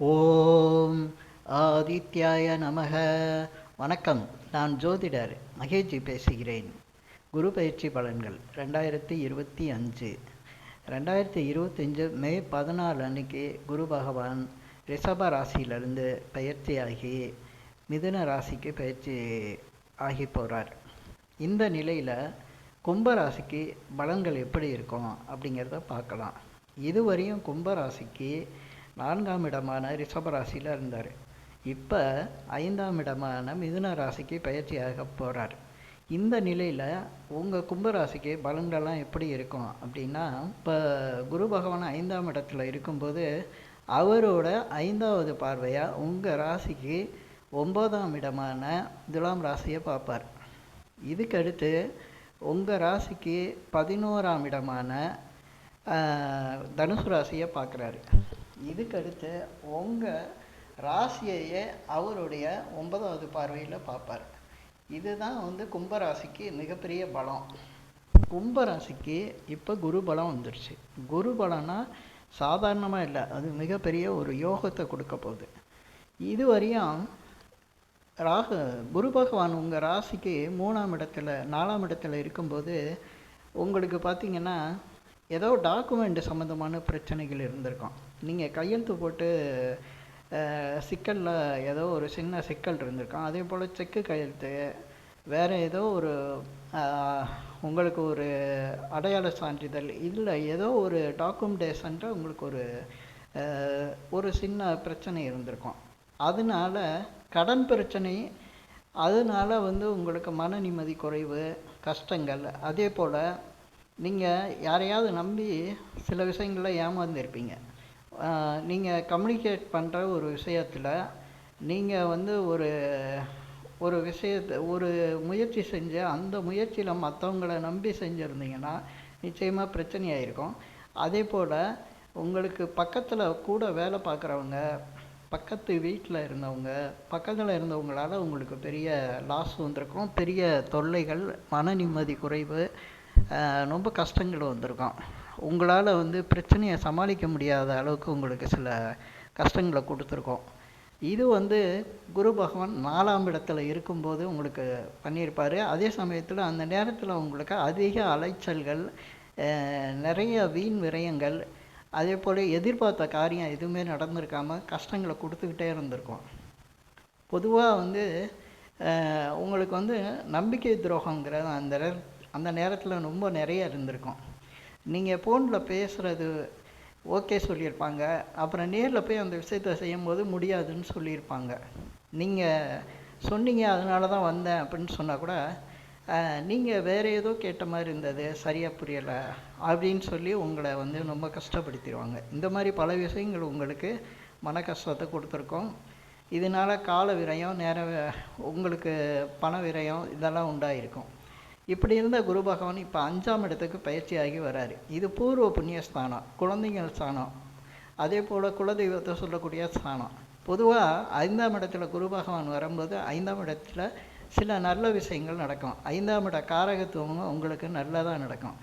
ஓம் ஆதித்யாய நமக. வணக்கம். நான் ஜோதிடர் மகேஜி பேசுகிறேன். குரு பயிற்சி பலன்கள் ரெண்டாயிரத்தி இருபத்தி அஞ்சு. ரெண்டாயிரத்தி இருபத்தஞ்சு மே பதினாலு அன்னைக்கு குரு பகவான் ரிஷப ராசியிலிருந்து பயிற்சியாகி மிதுன ராசிக்கு பயிற்சி ஆகி போகிறார் இந்த நிலையில் கும்ப ராசிக்கு பலன்கள் எப்படி இருக்கும் அப்படிங்கிறத பார்க்கலாம். இதுவரையும் கும்ப ராசிக்கு நான்காம் இடமான ரிஷபராசியில் இருந்தார். இப்போ ஐந்தாம் இடமான மிதுன ராசிக்கு பயிற்சியாக போகிறார் இந்த நிலையில் உங்கள் கும்பராசிக்கு பலன்கள்லாம் எப்படி இருக்கும்? அப்படின்னா இப்போ குரு பகவான் ஐந்தாம் இடத்துல இருக்கும்போது அவரோட ஐந்தாவது பார்வையாக உங்கள் ராசிக்கு ஒம்போதாம் இடமான துலாம் ராசியை பார்ப்பார். இதுக்கடுத்து உங்கள் ராசிக்கு பதினோராம் இடமான தனுசு ராசியை பார்க்குறாரு. இதுக்கடுத்து உங்கள் ராசியையே அவருடைய ஒன்பதாவது பார்வையில் பார்ப்பார். இதுதான் வந்து கும்பராசிக்கு மிகப்பெரிய பலம். கும்பராசிக்கு இப்போ குரு பலம் வந்துடுச்சு குரு பலம்னா சாதாரணமாக இல்லை அது மிகப்பெரிய ஒரு யோகத்தை கொடுக்க போகுது. இதுவரையும் ராகு குரு பகவான் உங்கள் ராசிக்கு மூணாம் இடத்துல நாலாம் இடத்துல இருக்கும்போது உங்களுக்கு பார்த்திங்கன்னா ஏதோ டாக்குமெண்ட் சம்மந்தமான பிரச்சனைகள் இருந்திருக்கும். நீங்கள் கையெழுத்து போட்டு சிக்கலில் ஏதோ ஒரு சின்ன சிக்கல் இருந்திருக்கும். அதே போல் செக்கு கையெழுத்து. வேறு ஏதோ ஒரு உங்களுக்கு ஒரு அடையாள சான்றிதழ் இல்லை ஏதோ ஒரு டாக்குமெண்டேஷன்ட்டு உங்களுக்கு ஒரு ஒரு சின்ன பிரச்சனை இருந்திருக்கும். அதனால கடன் பிரச்சனை அதனால வந்து உங்களுக்கு மன நிம்மதி குறைவு கஷ்டங்கள். அதே போல் நீங்கள் யாரையாவது நம்பி சில விஷயங்களில் ஏமாந்துருப்பீங்க. நீங்கள் கம்யூனிகேட் பண்ணுற ஒரு விஷயத்தில் நீங்கள் வந்து ஒரு ஒரு விஷயத்தை ஒரு முயற்சி செஞ்சு அந்த முயற்சியில் மற்றவங்கள நம்பி செஞ்சுருந்தீங்கன்னா நிச்சயமாக பிரச்சனையாயிருக்கும். அதே போல் உங்களுக்கு பக்கத்தில் கூட வேலை பார்க்குறவங்க பக்கத்து வீட்டில் இருந்தவங்க பக்கத்தில் இருந்தவங்களால் உங்களுக்கு பெரிய லாஸ் வந்திருக்கும். பெரிய தொல்லைகள் மன நிம்மதி குறைவு ரொம்ப கஷ்டங்கள் வந்திருக்கும். உங்களால் வந்து பிரச்சனையை சமாளிக்க முடியாத அளவுக்கு உங்களுக்கு சில கஷ்டங்களை கொடுத்துருக்கோம். இது வந்து குரு பகவான் நாலாம் இடத்துல இருக்கும்போது உங்களுக்கு பண்ணியிருப்பார். அதே சமயத்தில் அந்த நேரத்தில் உங்களுக்கு அதிக அலைச்சல்கள் நிறைய வீண் விரயங்கள் அதே போல் எதிர்பார்த்த காரியம் எதுவுமே நடந்திருக்காமல் கஷ்டங்களை கொடுத்துக்கிட்டே இருந்திருக்கும். பொதுவாக வந்து உங்களுக்கு வந்து நம்பிக்கை துரோகங்கிறது அந்த அந்த நேரத்தில் ரொம்ப நிறைய இருந்திருக்கும். நீங்கள் ஃபோனில் பேசுகிறது ஓகே சொல்லியிருப்பாங்க. அப்புறம் நேரில் போய் அந்த விஷயத்த செய்யும்போது முடியாதுன்னு சொல்லியிருப்பாங்க. நீங்கள் சொன்னீங்க அதனால தான் வந்தேன் அப்படின்னு சொன்னால் கூட நீங்கள் வேறு ஏதோ கேட்ட மாதிரி இருந்தது சரியாக புரியலை அப்படின்னு சொல்லி உங்களை வந்து ரொம்ப கஷ்டப்படுத்திடுவாங்க. இந்த மாதிரி பல விஷயங்கள் உங்களுக்கு மன கஷ்டத்தை கொடுத்துருக்கோம். இதனால் கால விரயம் நேர உங்களுக்கு பண விரயம் இதெல்லாம் உண்டாயிருக்கும். இப்படி இருந்த குரு பகவான் இப்போ அஞ்சாம் இடத்துக்கு பயிற்சியாகி வராரு. இது பூர்வ புண்ணிய ஸ்தானம் குழந்தைங்கள் ஸ்தானம். அதே போல் குலதெய்வத்தை சொல்லக்கூடிய ஸ்தானம். பொதுவாக ஐந்தாம் இடத்துல குரு பகவான் வரும்போது ஐந்தாம் இடத்துல சில நல்ல விஷயங்கள் நடக்கும். ஐந்தாம் இட காரகத்துவம் உங்களுக்கு நல்லதாக நடக்கும்.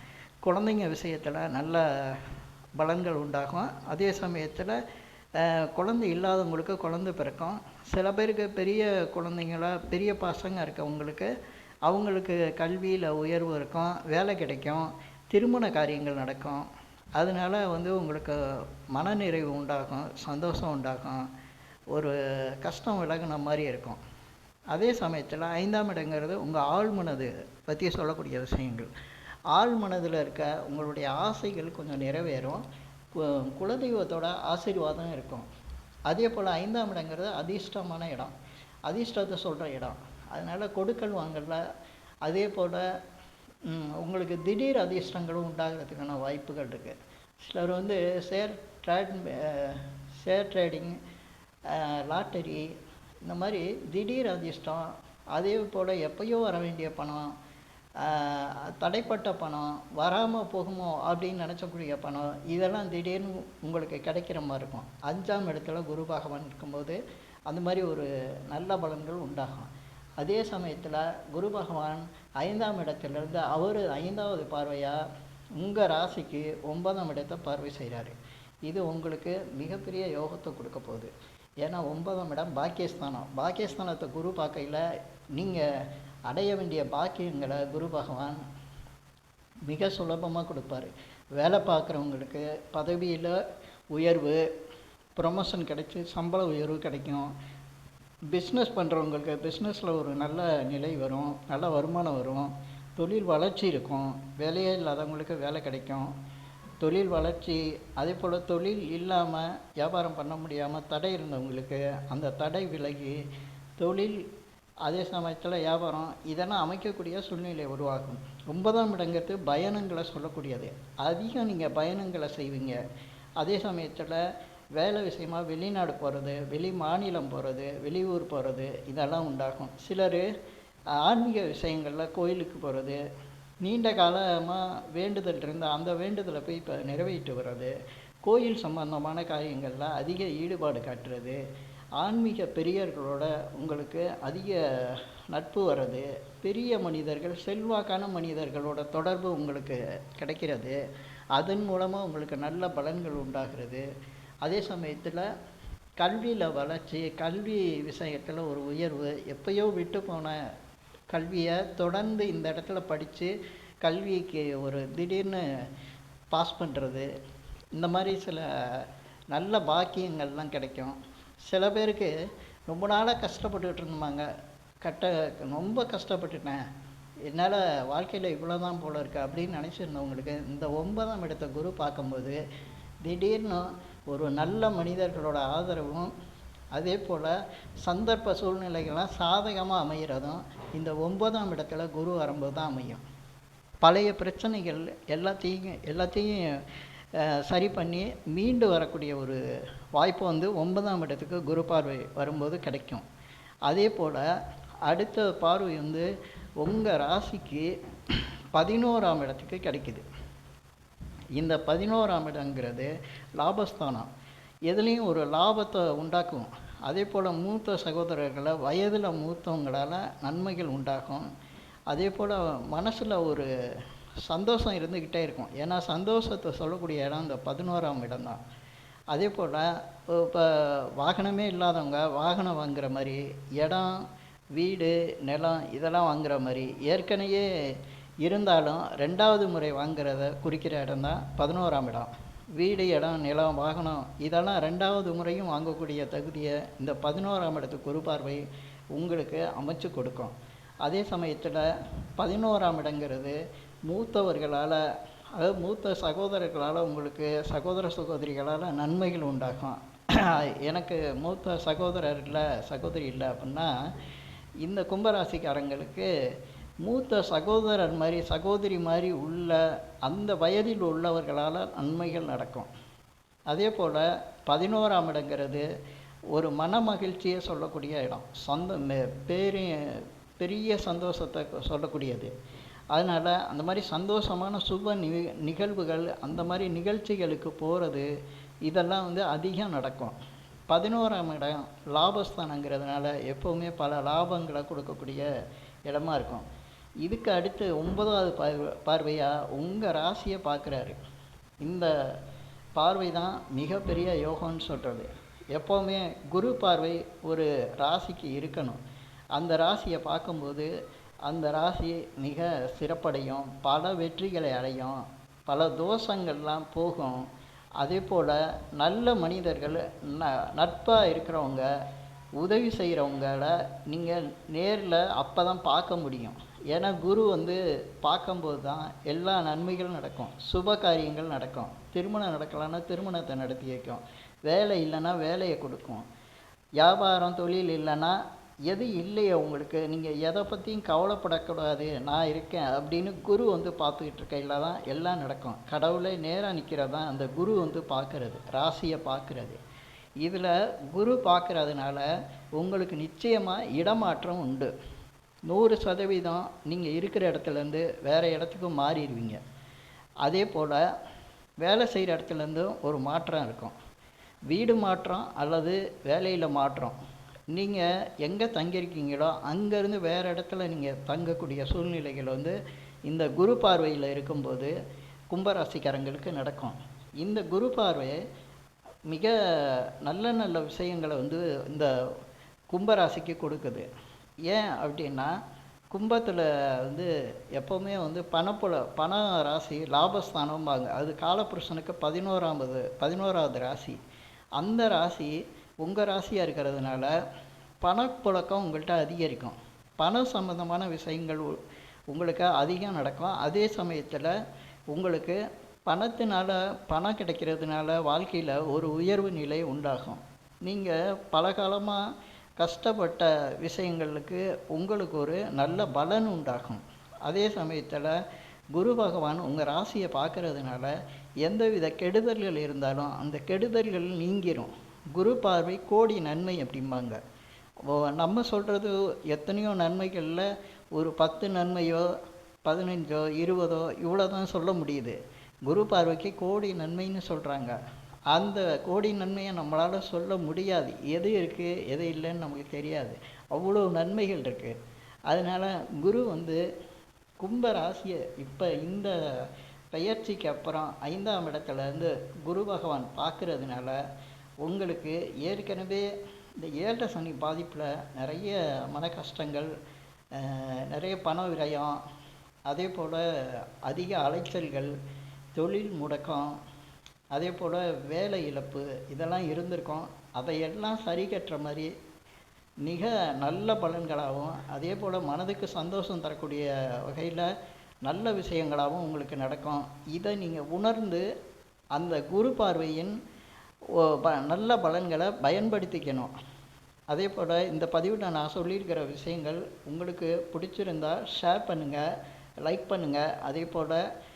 குழந்தைங்க விஷயத்தில் நல்ல பலன்கள் உண்டாகும். அதே சமயத்தில் குழந்தை இல்லாதவங்களுக்கு குழந்தை பிறக்கும். சில பேருக்கு பெரிய குழந்தைங்களா பெரிய பசங்க இருக்கவங்களுக்கு அவங்களுக்கு கல்வியில் உயர்வு இருக்கும் வேலை கிடைக்கும் திருமண காரியங்கள் நடக்கும். அதனால் வந்து உங்களுக்கு மனநிறைவு உண்டாகும் சந்தோஷம் உண்டாகும் ஒரு கஷ்டம் விலகின மாதிரி இருக்கும். அதே சமயத்தில் ஐந்தாம் இடங்கிறது உங்கள் ஆழ்மனது பற்றி சொல்லக்கூடிய விஷயங்கள். ஆழ்மனதில் இருக்க உங்களுடைய ஆசைகள் கொஞ்சம் நிறைவேறும். குலதெய்வத்தோட ஆசீர்வாதம் இருக்கும். அதே போல் ஐந்தாம் இடங்கிறது அதிர்ஷ்டமான இடம். அதிர்ஷ்டத்தை சொல்கிற இடம். அதனால் கொடுக்கல் வாங்கல அதே போல் உங்களுக்கு திடீர் அதிர்ஷ்டங்களும் உண்டாகிறதுக்கான வாய்ப்புகள் இருக்குது சிலர் வந்து share trade share trading lottery இந்த மாதிரி திடீர் அதிர்ஷ்டம் அதே போல் எப்பயோ வர வேண்டிய பணம் தடைப்பட்ட பணம் வராமல் போகுமோ அப்படின்னு நினச்சக்கூடிய பணம் இதெல்லாம் திடீர்னு உங்களுக்கு கிடைக்கிற மாதிரி இருக்கும். அஞ்சாம் இடத்துல குரு பகவான் இருக்கும்போது அந்த மாதிரி ஒரு நல்ல பலன்கள் உண்டாகும். அதே சமயத்தில் குரு பகவான் ஐந்தாம் இடத்திலிருந்து அவர் ஐந்தாவது பார்வையாக உங்கள் ராசிக்கு ஒன்பதாம் இடத்தை பார்வை செய்கிறாரு இது உங்களுக்கு மிகப்பெரிய யோகத்தை கொடுக்க போகுது. ஏன்னா ஒன்பதாம் இடம் பாக்கியஸ்தானம். பாக்கியஸ்தானத்தை குரு பார்க்கையில் நீங்கள் அடைய வேண்டிய பாக்கியங்களை குரு பகவான் மிக சுலபமாக கொடுப்பாரு. வேலை பார்க்குறவங்களுக்கு பதவியில் உயர்வு ப்ரொமோஷன் கிடைச்சி சம்பள உயர்வு கிடைக்கும். பிஸ்னஸ் பண்ணுறவங்களுக்கு பிஸ்னஸில் ஒரு நல்ல நிலை வரும் நல்ல வருமானம் வரும். தொழில் வளர்ச்சி இருக்கும். வேலையே இல்லாதவங்களுக்கு வேலை கிடைக்கும். தொழில் வளர்ச்சி அதே போல் தொழில் இல்லாமல் வியாபாரம் பண்ண முடியாமல் தடை இருந்தவங்களுக்கு அந்த தடை விலகி தொழில் அதே சமயத்தில் வியாபாரம் இதெல்லாம் அமைக்கக்கூடிய சூழ்நிலை உருவாகும். ஒன்பதாம் இடங்கிறது பயணங்களை சொல்லக்கூடியது. அதிகம் நீங்கள் பயணங்களை செய்வீங்க. அதே சமயத்தில் வேலை விஷயமா வெளிநாடு போகிறது வெளி மாநிலம் போகிறது வெளியூர் போகிறது இதெல்லாம் உண்டாகும். சிலர் ஆன்மீக விஷயங்களில் கோயிலுக்கு போகிறது நீண்ட காலமாக வேண்டுதல் இருந்தால் அந்த வேண்டுதலை போய் இப்போ நிறைவேற்றி வர்றது கோயில் சம்பந்தமான காரியங்களில் அதிக ஈடுபாடு காட்டுறது ஆன்மீக பெரியர்களோட உங்களுக்கு அதிக நட்பு வர்றது பெரிய மனிதர்கள் செல்வாக்கான மனிதர்களோட தொடர்பு உங்களுக்கு கிடைக்கிறது அதன் மூலமாக உங்களுக்கு நல்ல பலன்கள் உண்டாகிறது அதே சமயத்தில் கல்வியில் வளர்ச்சி கல்வி விஷயத்தில் ஒரு உயர்வு எப்பயோ விட்டு போன கல்வியை தொடர்ந்து இந்த இடத்துல படித்து கல்விக்கு ஒரு திடீர்னு பாஸ் பண்ணுறது இந்த மாதிரி சில நல்ல பாக்கியங்கள்லாம் கிடைக்கும். சில பேருக்கு ரொம்ப நாளாக கஷ்டப்பட்டுக்கிட்டு இருந்தாங்க கட்ட ரொம்ப கஷ்டப்பட்டுட்டேன். என்னால் வாழ்க்கையில் இவ்வளோ தான் போல இருக்குது அப்படின்னு நினச்சிருந்தவங்களுக்கு இந்த ஒன்பதாம் இடத்த குரு பார்க்கும்போது திடீர்னு ஒரு நல்ல மனிதர்களோட ஆதரவும் அதே போல் சந்தர்ப்ப சூழ்நிலைகள்லாம் சாதகமாக அமைகிறதும் இந்த ஒன்பதாம் இடத்துல குரு வரும்போது தான் அமையும். பழைய பிரச்சனைகள் எல்லாத்தையும் எல்லாத்தையும் சரி பண்ணி மீண்டு வரக்கூடிய ஒரு வாய்ப்பு வந்து ஒன்பதாம் இடத்துக்கு குரு பார்வை வரும்போது கிடைக்கும். அதே போல் அடுத்த பார்வை வந்து உங்கள் ராசிக்கு பதினோராம் இடத்துக்கு கிடைக்குது. இந்த பதினோராம் இடங்கிறது லாபஸ்தானம். எதுலேயும் ஒரு லாபத்தை உண்டாக்கும். அதே போல் மூத்த சகோதரர்களை வயதில் மூத்தவங்களால் நன்மைகள் உண்டாகும். அதே போல் மனசில் ஒரு சந்தோஷம் இருந்துக்கிட்டே இருக்கும். ஏன்னா சந்தோஷத்தை சொல்லக்கூடிய இடம் இந்த பதினோராம் இடம்தான். அதே போல் இப்போ வாகனமே இல்லாதவங்க வாகனம் வாங்குகிற மாதிரி இடம் வீடு நிலம் இதெல்லாம் வாங்குகிற மாதிரி ஏற்கனவே இருந்தாலும் ரெண்டாவது முறை வாங்குறத குறிக்கிற இடம் தான் பதினோராம் இடம். வீடு இடம் நிலம் வாகனம் இதெல்லாம் ரெண்டாவது முறையும் வாங்கக்கூடிய தகுதியை இந்த பதினோராம் இடத்துக்கு குரு பார்வை உங்களுக்கு அமைச்சு கொடுக்கும். அதே சமயத்தில் பதினோராம் இடங்கிறது மூத்தவர்களால் அதாவது மூத்த சகோதரர்களால் உங்களுக்கு சகோதர சகோதரிகளால் நன்மைகள் உண்டாகும். எனக்கு மூத்த சகோதரர் இல்லை சகோதரி இல்லை அப்படின்னா இந்த கும்பராசிக்காரங்களுக்கு மூத்த சகோதரர் மாதிரி சகோதரி மாதிரி உள்ள அந்த வயதில் உள்ளவர்களால் நன்மைகள் நடக்கும். அதே போல் பதினோராம் இடங்கிறது ஒரு மன மகிழ்ச்சியை சொல்லக்கூடிய இடம். சொந்த பெரிய பெரிய சந்தோஷத்தை சொல்லக்கூடியது. அதனால் அந்த மாதிரி சந்தோஷமான சுப நி நிகழ்வுகள் அந்த மாதிரி நிகழ்ச்சிகளுக்கு போகிறது இதெல்லாம் வந்து அதிகம் நடக்கும். பதினோராம் இடம் லாபஸ்தானங்கிறதுனால எப்போவுமே பல லாபங்களை கொடுக்கக்கூடிய இடமா இருக்கும். இதுக்கு அடுத்து ஒன்பதாவது பார்வை பார்வையாக உங்கள் ராசியை பார்க்குறாரு. இந்த பார்வை தான் மிகப்பெரிய யோகம்னு சொல்கிறது எப்போவுமே குரு பார்வை ஒரு ராசிக்கு இருக்கணும். அந்த ராசியை பார்க்கும்போது அந்த ராசி மிக சிறப்படையும் பல வெற்றிகளை அடையும் பல தோஷங்கள்லாம் போகும். அதே போல் நல்ல மனிதர்கள் ந நட்பாக இருக்கிறவங்க உதவி செய்கிறவங்கள நீங்கள் நேரில் அப்போ தான் பார்க்க முடியும். ஏன்னா குரு வந்து பார்க்கும்போது தான் எல்லா நன்மைகளும் நடக்கும். சுப காரியங்கள் நடக்கும். திருமணம் நடக்கலைன்னா திருமணத்தை நடத்தி வைக்கும். வேலை இல்லைன்னா வேலையை கொடுக்கும். வியாபாரம் தொழில் இல்லைன்னா எது இல்லையோ உங்களுக்கு. நீங்கள் எதை பற்றியும் கவலைப்படக்கூடாது. நான் இருக்கேன் அப்படின்னு குரு வந்து பார்த்துக்கிட்டு இருக்கையில் தான் எல்லாம் நடக்கும். கடவுளே நேராக நிற்கிறதான் அந்த குரு வந்து பார்க்கறது ராசியை பார்க்கறது. இதில் குரு பார்க்குறதுனால உங்களுக்கு நிச்சயமாக இடமாற்றம் உண்டு. நூறு சதவீதம் நீங்கள் இருக்கிற இடத்துலேருந்து வேறு இடத்துக்கு மாறிடுவீங்க. அதே போல் வேலை செய்கிற இடத்துலேருந்தும் ஒரு மாற்றம் இருக்கும். வீடு மாற்றம் அல்லது வேலையில் மாற்றம். நீங்கள் எங்கே தங்கியிருக்கீங்களோ அங்கேருந்து வேறு இடத்துல நீங்கள் தங்கக்கூடிய சூழ்நிலைகள் வந்து இந்த குரு பார்வையில் இருக்கும்போது கும்பராசிக்காரங்களுக்கு நடக்கும். இந்த குரு பார்வை மிக நல்ல நல்ல விஷயங்களை வந்து இந்த கும்பராசிக்கு கொடுக்குது. ஏன் அப்படின்னா கும்பத்தில் வந்து எப்போவுமே வந்து பணப்புல பண ராசி லாபஸ்தானம்பாங்க. அது காலபுருஷனுக்கு பதினோராவது பதினோராவது ராசி. அந்த ராசி உங்கள் ராசியாக இருக்கிறதுனால பணப்புழக்கம் உங்கள்கிட்ட அதிகரிக்கும். பணம் சம்மந்தமான விஷயங்கள் உ- உங்களுக்கு அதிகம் நடக்கும். அதே சமயத்தில் உங்களுக்கு பணத்தினால பணம் கிடைக்கிறதுனால வாழ்க்கையில் ஒரு உயர்வு நிலை உண்டாகும். நீங்கள் பல காலமாக கஷ்டப்பட்ட விஷயங்களுக்கு உங்களுக்கு ஒரு நல்ல பலன் உண்டாகும். அதே சமயத்தில் குரு பகவான் உங்கள் ராசியை பார்க்கறதுனால எந்தவித கெடுதல்கள் இருந்தாலும் அந்த கெடுதல்கள் நீங்கிரும். குரு பார்வை கோடி நன்மை அப்படிம்பாங்க. நம்ம சொல்கிறது எத்தனையோ நன்மைகளில் ஒரு பத்து நன்மையோ பதினஞ்சோ இருபதோ இவ்வளோ தான் சொல்ல முடியுது. குரு பார்வைக்கு கோடி நன்மைன்னு சொல்கிறாங்க அந்த கோடி நன்மையை நம்மளால் சொல்ல முடியாது. எது இருக்குது எது இல்லைன்னு நமக்கு தெரியாது. அவ்வளோ நன்மைகள் இருக்குது அதனால் குரு வந்து கும்ப ராசியை இப்போ இந்த பெயர்ச்சிக்கு அப்புறம் ஐந்தாம் இடத்துல இருந்து குரு பகவான் பார்க்குறதுனால உங்களுக்கு ஏற்கனவே இந்த ஏழரை சனி பாதிப்பில் நிறைய மன கஷ்டங்கள் நிறைய பண விரயம் அதே போல் அதிக அலைச்சல்கள் தொழில் முடக்கம் அதே போல் வேலை இழப்பு இதெல்லாம் இருந்திருக்கும். அதையெல்லாம் சரி கட்டுற மாதிரி மிக நல்ல பலன்களாகவும் அதே போல் மனதுக்கு சந்தோஷம் தரக்கூடிய வகையில் நல்ல விஷயங்களாகவும் உங்களுக்கு நடக்கும். இதை நீங்கள் உணர்ந்து அந்த குரு பார்வையின் ஓ- ப- நல்ல பலன்களை பயன்படுத்திக்கணும். அதே போல் இந்த பதிவில் நான் சொல்லியிருக்கிற விஷயங்கள் உங்களுக்கு பிடிச்சிருந்தா ஷேர் பண்ணுங்கள் லைக் பண்ணுங்கள் அதே போல்